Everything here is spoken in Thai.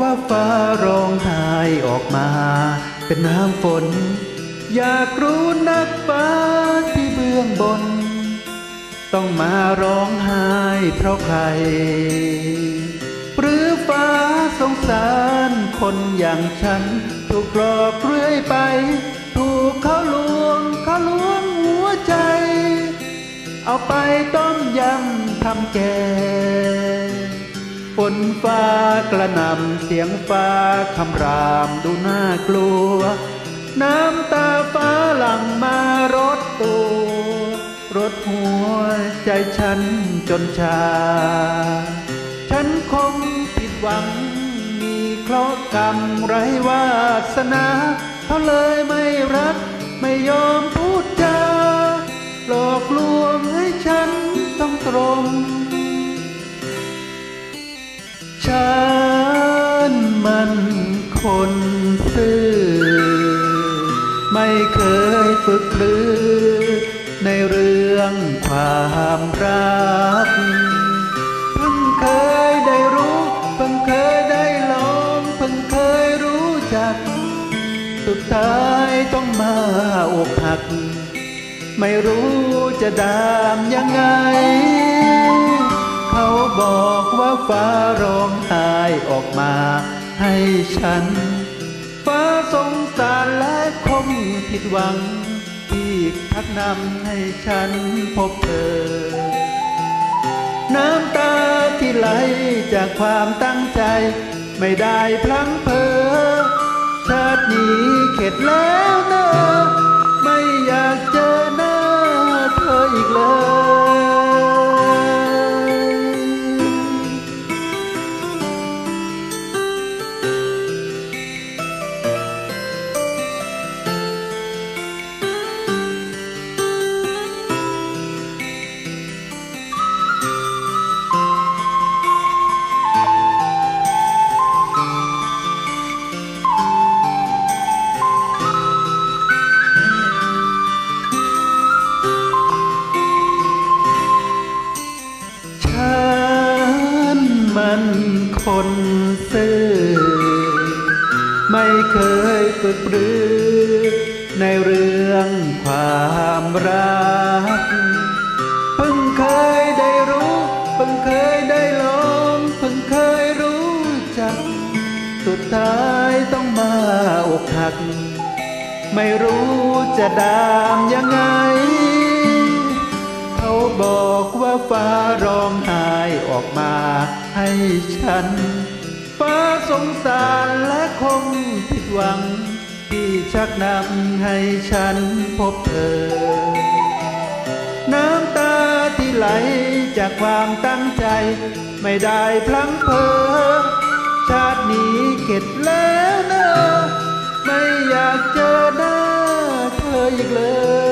ว่าฟ้าร้องไห้ออกมา เป็นน้ำฝน อยากรู้นักฟ้าที่เบื้องบน ต้องมาร้องไห้เพราะใคร หรือฟ้าสงสารคนอย่างฉัน ถูกหลอกเรื่อยไป ถูกเขาลวงเขาลวงหัวใจ เอาไปต้มยำทำแกง ฝนฟ้ากระนำเสียงฟ้าคำรามดูน่ากลัว น้ำตาฟ้าหลั่งมารดตัวรดหัวใจฉันจนชา ฉันคงผิดหวัง มีเคราะห์กรรมไรวาสนา เขาเลยไม่รักไม่ยอม ฉันมันคนซื่อ ไม่เคยฝึกปรือในเรื่องความรักเพิ่งเคยได้รู้เพิ่งเคยได้ลองเพิ่งเคยรู้จัก สุดท้ายต้องมาอกหัก ไม่รู้จะดามยังไง เขาบอกว่าฟ้าร้องไห้ออกมาให้ฉัน ฟ้าสงสารและคงผิดหวัง ที่ทักนำให้ฉันพบเธอ น้ำตาที่ไหลจากความตั้งใจ ไม่ได้พลั้งเพอชาตินี้เข็ดแล้วเนอะไม่อยาก มันคนซื่อ ไม่เคยฝึกปรือ ในเรื่องความรัก เพิ่งเคยได้รู้ เพิ่งเคยได้ลองเพิ่งเคยรู้จัก สุดท้ายต้องมาอกหัก ไม่รู้จะดามยังไง บอกว่าฟ้าร้องไห้ออกมาให้ฉัน ฟ้าสงสารและคงผิดหวัง ที่ชักนำให้ฉันพบเธอ น้ำตาที่ไหลจากความตั้งใจ ไม่ได้พลั้งเพอชาตินี้เข็ดแล้วเนอะไม่อยากเจอหน้าเธออีกเลย